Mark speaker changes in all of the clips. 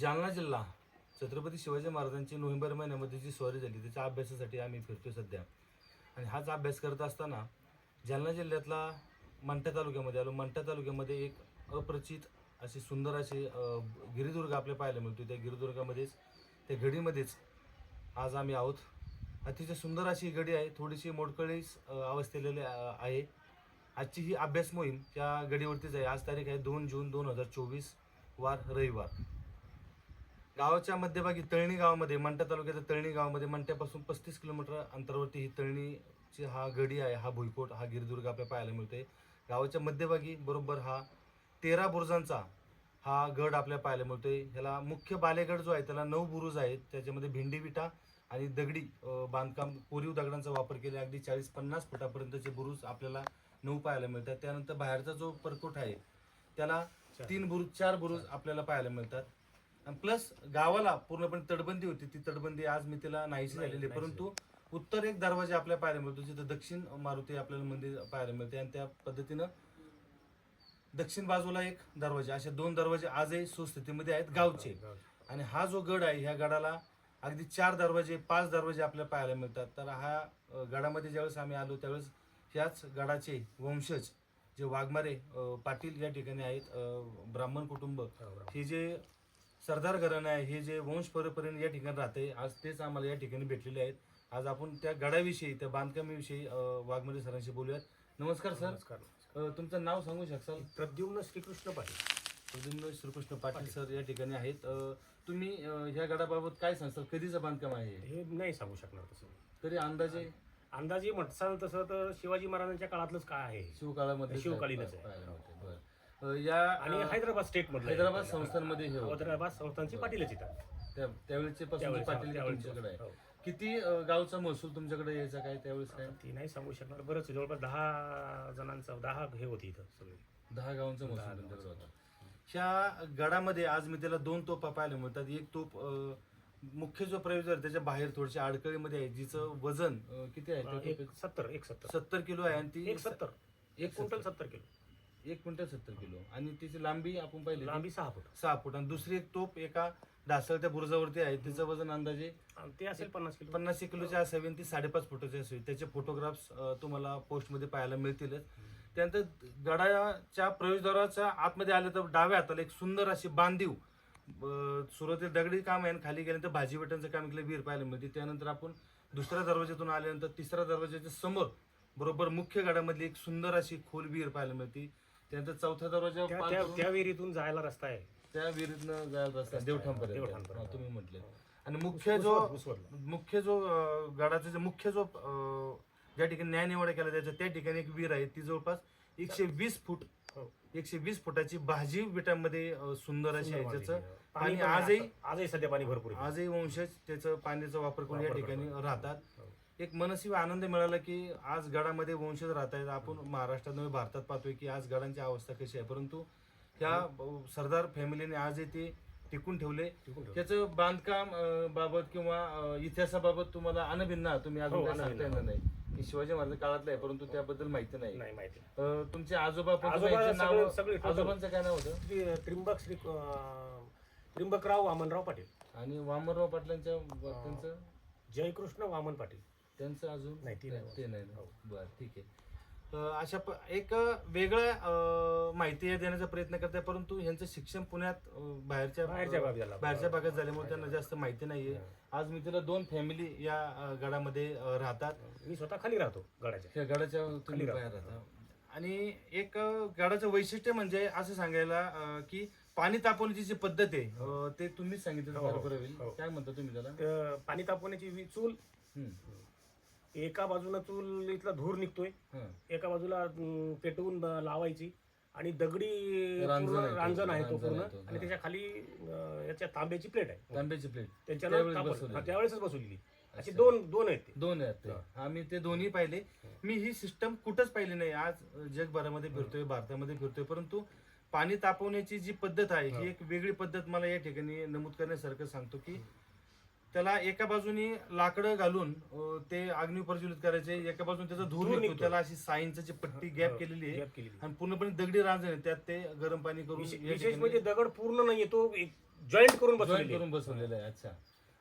Speaker 1: जालना जिल्हा छत्रपती शिवाजी महाराजांची नोव्हेंबर महिन्यामध्ये जी स्वारी झाली त्याच्या अभ्यासासाठी आम्ही फिरतो सध्या. आणि हाच अभ्यास करत असताना जालना जिल्ह्यातला मंठा तालुक्यामध्ये आलो. मंठा तालुक्यामध्ये एक अप्रचित अशी सुंदर अशी गिरिदुर्ग आपल्या पाहायला मिळतो त्या गिरिदुर्गामध्येच त्या गडीमध्येच आज आम्ही आहोत. अतिशय सुंदर अशी गडी आहे. थोडीशी मोडकळीस अवस्थेलेली आहे. आजची ही अभ्यास मोहीम त्या गडीवरतीच आहे. आज तारीख आहे दोन जून दोन हजार चोवीस वार रविवार. गावाच्या मध्यभागी तळणी गावामध्ये मंठा तालुक्याच्या तळणी गावामध्ये मंठ्यापासून पस्तीस किलोमीटर अंतरावरती ही तळणीची हा गडी आहे हा भुईकोट हा गिरिदुर्ग आपल्याला पाहायला मिळतोय. गावाच्या मध्यभागी बरोबर हा तेरा बुरुजांचा हा गड आपल्याला पाहायला मिळतोय. ह्याला मुख्य बालेगड जो आहे त्याला नऊ बुरुज आहेत. त्याच्यामध्ये भेंडी विटा आणि दगडी बांधकाम कोरीव दगडांचा वापर केला. अगदी चाळीस पन्नास फुटापर्यंतचे बुरुज आपल्याला नऊ पाहायला मिळतात. त्यानंतर बाहेरचा जो परकोट आहे त्याला तीन बुरुज चार बुरुज आपल्याला पाहायला मिळतात. आणि प्लस गावाला पूर्णपणे तटबंदी होती. ती तटबंदी आज मी तिला नाहीशी झालेली आहे. परंतु उत्तर एक दरवाजा आपल्याला पाहायला मिळतो. जिथं दक्षिण मारुती आपल्याला मंदिर पाहायला मिळते. आणि त्या पद्धतीनं दक्षिण बाजूला एक दरवाजा. असे दोन दरवाजे आजही सुस्थितीमध्ये आहेत गावचे. आणि हा जो गड आहे ह्या गडाला अगदी चार दरवाजे पाच दरवाजे आपल्याला पाहायला मिळतात. तर हा गडामध्ये ज्यावेळेस आम्ही आलो त्यावेळेस ह्याच गडाचे वंशज जे वाघमारे पाटील या ठिकाणी आहेत. ब्राह्मण कुटुंब. हे जे सरदार घराणं आहे हे जे वंश परंपरेने या ठिकाणी राहते आज तेच आम्हाला या ठिकाणी भेटलेले आहेत. आज आपण त्या गडाविषयी त्या बांधकामाविषयी वाघमारे सरांशी बोलूयात. नमस्कार सर.
Speaker 2: नमस्कार
Speaker 1: तुमचं नाव सांगू शकाल
Speaker 2: प्रद्युम्न श्रीकृष्ण पाटील.
Speaker 1: प्रद्युम्न श्रीकृष्ण पाटील सर या ठिकाणी आहेत. तुम्ही ह्या गडाबाबत काय सांगताल कधीचं बांधकाम आहे हे?
Speaker 2: नाही सांगू शकणार तसं.
Speaker 1: तरी अंदाजे?
Speaker 2: अंदाजे म्हणसाल तसं तर शिवाजी महाराजांच्या काळातलंच काय आहे?
Speaker 1: शिवकाळामध्ये
Speaker 2: शिवकालीनच आहे.
Speaker 1: या
Speaker 2: आणि हैदराबाद स्टेट मधलं
Speaker 1: हैदराबाद संस्थांमध्ये हे होतं.
Speaker 2: हैदराबाद संस्थांची पाटीलच येतात.
Speaker 1: त्या- त्यावेळेचे पासून
Speaker 2: त्यावेळेस-
Speaker 1: पाटील
Speaker 2: त्यावेळेस-
Speaker 1: तुमच्याकडे आहे.
Speaker 2: हो.
Speaker 1: किती अ, गावचा महसूल तुमच्याकडे यायचा काय त्यावेळेस काय?
Speaker 2: ती नाही सांगू शकणार. बरंच जवळपास दहा जणांचं दहा हे होती इथं सगळे.
Speaker 1: दहा गावांचा महसूल तुमच्याकडे होता. ह्या गडामध्ये आज मी त्याला दोन तोफा पाहायला मिळतात. एक तोप अ, मुख्य जो प्रवेश आहे त्याच्या बाहेर थोडीशी अडकळीमध्ये आहे जिचं वजन अ, किती आहे? त्या
Speaker 2: एक
Speaker 1: तोफेचं?
Speaker 2: सत्तर एक सत्तर.
Speaker 1: सत्तर किलो आहे आणि ती
Speaker 2: एक सत्तर. एक क्विंटल सत्तर किलो.
Speaker 1: एक क्विंटल सत्तर किलो. आणि तिची लांबी आपण पाहिली
Speaker 2: लांबी सहा फूट.
Speaker 1: सहा फूट. आणि दुसरी एक तोप एका ढासळत्या बुरुजावरती आहे. तिचं वजन अंदाजे
Speaker 2: आणि ते असेल पन्नास किलो.
Speaker 1: पन्नास एक किलोची असावी आणि ती साडेपाच फुटाची असावी त्याचे फोटोग्राफ्स तुम्हाला पोस्टमध्ये पाहायला मिळतीलच. त्यानंतर गडाच्या प्रवेशद्वाराच्या आतमध्ये आले तर डाव्या हाताला एक सुंदर अशी बांधीव सुरुवातीला दगडी काम आहे आणि खाली गेल्यानंतर भाजी बटनचं काम केलं विहीर पाहायला मिळते. त्यानंतर आपण दुसऱ्या दरवाज्यातून आल्यानंतर तिसऱ्या दरवाज्याच्या समोर बरोबर मुख्य गडामधली एक सुंदर अशी खोल विहीर पाहायला मिळते. त्यानंतर चौथ्या दरवाजा
Speaker 2: त्या- त्या त्या विहिरीतून जायला रस्ता आहे
Speaker 1: त्या विहिरीतनं जायला रस्ता देवठाणपर्यंत
Speaker 2: देवठाणपर्यंत.
Speaker 1: हा, तुम्ही म्हटले आणि मुख्य जो. मुख्य जो अं, गडाचा जो मुख्य जो अं, ज्या ठिकाणी न्याय निवाडा केला त्याच्या त्या ठिकाणी एक विहीर आहे ती जवळपास एकशे वीस फूट
Speaker 2: हो.
Speaker 1: एकशे वीस फुटाची भाजी विटांमध्ये अं, सुंदर अशी आहे ज्याचं
Speaker 2: आहे. पाणी
Speaker 1: आणि आजही
Speaker 2: आजही सध्या पाणी भरपूर आहे.
Speaker 1: आजही वंशज त्याचं पाण्याचा वापर करून या
Speaker 2: वापर
Speaker 1: ठिकाणी
Speaker 2: करतात.
Speaker 1: राहतात
Speaker 2: हो.
Speaker 1: एक मनस्वी आनंद मिळाला की आज गडामध्ये वंशज राहत आहेत. आपण महाराष्ट्रात नव्हे भारतात पाहतोय की आज गडांची अवस्था कशी आहे. परंतु ह्या ब- सरदार फॅमिलीने आजही ते टिकून ठेवले. त्याचं बांधकाम बाबत किंवा इतिहासाबाबत तुम्हाला अनभिन्न. तुम्ही. अजून
Speaker 2: हो,
Speaker 1: सांगता. येणार नाही. की शिवाजी महाराज काळातलं आहे परंतु त्याबद्दल माहिती नाही.
Speaker 2: माहिती
Speaker 1: तुमचे आजोबा पण नाव. आजोबांचं काय नाव होतं?
Speaker 2: त्रिंबक श्री त्रिंबकराव वामनराव पाटील.
Speaker 1: आणि वामनराव पाटलांच्या त्यांचं?
Speaker 2: जयकृष्ण वामन पाटील.
Speaker 1: त्यांचं अजून
Speaker 2: नाही, ते नाही.
Speaker 1: ते नाही.
Speaker 2: हो.
Speaker 1: बरं ठीक आहे अं, अशा प- एक वेगळं अं, माहिती देण्याचा प्रयत्न करते परंतु ह्यांचं शिक्षण पुण्यात अं, बाहेरच्या
Speaker 2: बाहेरच्या भागात झालं.
Speaker 1: बाहेरच्या भागात झाल्यामुळे त्यांना जास्त माहिती नाहीये आज मी तिला दोन फॅमिली या अं, गडामध्ये अं, राहतात
Speaker 2: मी स्वतः खाली राहतो गडाच्या
Speaker 1: त्या गडाच्या तुम्ही
Speaker 2: खाली
Speaker 1: बाहेर
Speaker 2: राहतो.
Speaker 1: आणि एक अं, गडाचं वैशिष्ट्य म्हणजे असं सांगायला अं, की पाणी तापवण्याची जी पद्धत आहे अं, ते तुम्हीच सांगितलं तर
Speaker 2: हो, हो,
Speaker 1: बरोबर होईल
Speaker 2: हो.
Speaker 1: काय म्हणता तुम्ही त्याला
Speaker 2: तर पाणी तापवण्याची वी- चूल
Speaker 1: हम्म.
Speaker 2: एका बाजूला चूल इथला धूर निघतोय
Speaker 1: हं.
Speaker 2: एका बाजूला अं, पेटवून ब- लावायची आणि दगडी
Speaker 1: रांजण
Speaker 2: पूर्ण
Speaker 1: आहे तो,
Speaker 2: रांजण आहे तो
Speaker 1: रांजण
Speaker 2: पूर्ण.
Speaker 1: आहे तो,
Speaker 2: आणि. त्याच्याखाली अं, याच्या तांब्याची प्लेट आहे.
Speaker 1: तांब्याची प्लेट. त्यावेळेस.
Speaker 2: हा, त्यावेळेसच बसवलेली. अशी. दोन दोन आहेत ते.
Speaker 1: दोन आहेत ते. आम्ही ते दोन्ही पाहिले. मी ही सिस्टम कुठंच पाहिली नाही. आज जगभरामध्ये फिरतोय भारतामध्ये फिरतोय परंतु पाणी तापवण्याची जी पद्धत आहे ही. एक वेगळी पद्धत मला या ठिकाणी नमूद करण्यासारखं सांगतो की त्याला एका बाजूनी लाकडं घालून अं, ते अग्नी प्रज्वलित करायचे. एका बाजून त्याचा धूर
Speaker 2: धूर
Speaker 1: निघतो.
Speaker 2: निघतो.
Speaker 1: त्याला अशी सायन्सची पट्टी गॅप केलेली आहे
Speaker 2: केलेली.
Speaker 1: आणि पूर्णपणे दगडी रांजण आहे त्यात ते गरम पाणी करून
Speaker 2: विशे-
Speaker 1: या
Speaker 2: विशेष
Speaker 1: ठिकाणी-
Speaker 2: म्हणजे दगड पूर्ण नाहीये तो जॉईंट करून बसवलेली
Speaker 1: करून बसवलेलं आहे. अच्छा.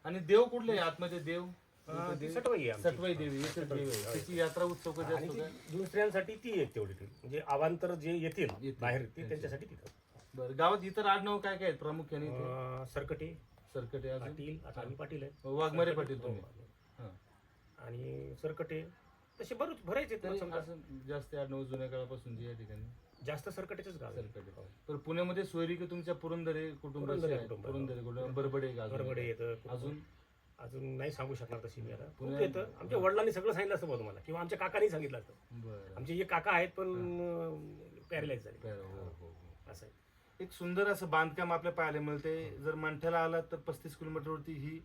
Speaker 1: आणि देव कुठले आहे? आतमध्ये देव?
Speaker 2: अं, ती सटवाई आहे आमची.
Speaker 1: सटवाई देवी एकच देव आहे. त्याची यात्रा उत्सव कधी
Speaker 2: आणि
Speaker 1: असतो
Speaker 2: ती
Speaker 1: काय?
Speaker 2: दुसऱ्यांसाठी ती एक तेवढी म्हणजे अवांतर जे येतील
Speaker 1: येतील.
Speaker 2: बाहेर ते त्यांच्यासाठी तिथं
Speaker 1: बरं गावात इतर आडनाव काय काय आहेत प्रामुख्याने इथे?
Speaker 2: अं, सरकटे.
Speaker 1: सरकटे अजून?
Speaker 2: पाटील आता आम्ही पाटील आहे.
Speaker 1: वाघमारे पाटील तुम्ही.
Speaker 2: हो.
Speaker 1: हां.
Speaker 2: आणि सरकटे. तसे बरेच भरायचे
Speaker 1: तरी
Speaker 2: समजा.
Speaker 1: असं जास्त आडनाव जुन्या काळापासून जे या ठिकाणी?
Speaker 2: जास्त सरकटेचेच गाव आहे.
Speaker 1: सरकटे.
Speaker 2: हो.
Speaker 1: तर पुण्यामध्ये सोयरी की तुमच्या पुरंदरे कुटुंबाचे
Speaker 2: पुरंदरे? कुटुंब.
Speaker 1: पुरंदरे कुटुंब. बरबडे.
Speaker 2: बरबडे येतं.
Speaker 1: अजून?
Speaker 2: अजून नाही सांगू शकणार तशी मी आता. खूप येतं. आमच्या वडिलांनी सगळं सांगितलं असतं बुवा तुम्हाला. किंवा आमच्या काकांनी सांगितलं असतं.
Speaker 1: बरं.
Speaker 2: आमचे जे काका आहेत पण पॅरलाइज झाले.
Speaker 1: बरं, हो, हो, हो.
Speaker 2: असं आहे.
Speaker 1: एक सुंदर असं बांधकाम आपल्या पाहायला मिळते जर मंठ्याला आलात तर पस्तीस किलोमीटरवरती ही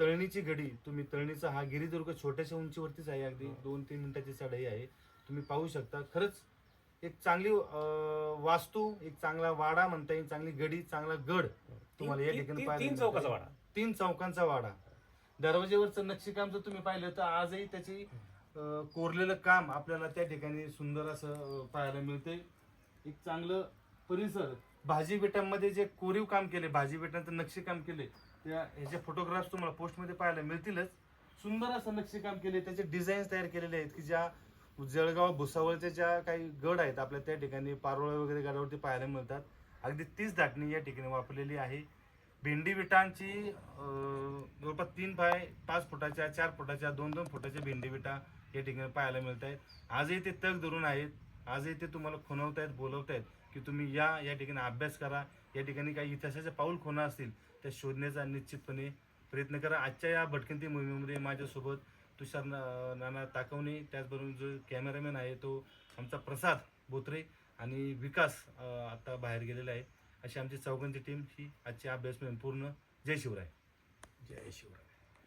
Speaker 1: तळणीची गडी तुम्ही तळणीचा हा गिरिदुर्ग छोट्याशा उंचीवरतीच आहे अगदी. दोन तीन मिनिटाची चढाई आहे. तुम्ही पाहू शकता. खरंच एक चांगली वास्तू एक चांगला वाडा म्हणता येईल चांगली गडी चांगला गड तुम्हाला या
Speaker 2: तीन-
Speaker 1: ठिकाणी पाहायला
Speaker 2: तीन. चौकाचा वाडा.
Speaker 1: तीन चौकांचा वाडा. दरवाजेवरचं नक्षीकाम जर तुम्ही पाहिलं तर आजही त्याची कोरलेलं काम आपल्याला त्या ठिकाणी सुंदर असं पाहायला मिळते एक चांगलं परिसर भाजी बेटांमध्ये जे कोरीव काम केले भाजी बेटांचं नक्षीकाम केले त्या ह्याचे फोटोग्राफ्स तुम्हाला पोस्टमध्ये पाहायला मिळतीलच. सुंदर असं नक्षीकाम केले त्याचे डिझाईन्स तयार केलेले आहेत की ज्या जळगाव भुसावळच्या ज्या काही गड आहेत आपल्या त्या ठिकाणी पारोळे वगैरे गडावरती पाहायला मिळतात. अगदी तीच दाटणी या ठिकाणी वापरलेली आहे. भेंडी विटांची जवळपास तीन पाय पाच फुटाच्या चार फुटाच्या दोन दोन फुटाच्या भेंडी विटा या ठिकाणी पाहायला मिळत आहेत आजही ते तग धरून आहेत. आजही ते तुम्हाला खुणवत आहेत बोलवत आहेत की तुम्ही या या ठिकाणी अभ्यास करा. या ठिकाणी काही इतिहासाचे पाऊल खुणा असतील त्या शोधण्याचा निश्चितपणे प्रयत्न करा. आजच्या या भटकंती मोहिमेमध्ये माझ्यासोबत तुषार नाना ताकवणे त्याचबरोबर जो कॅमेरामॅन आहे तो आमचा प्रसाद बोत्रे आणि विकास आता बाहेर गेलेला आहे. अशी आमची चौघांची टीम ही आजची अभ्यास जय शिवराय. जय शिवराय.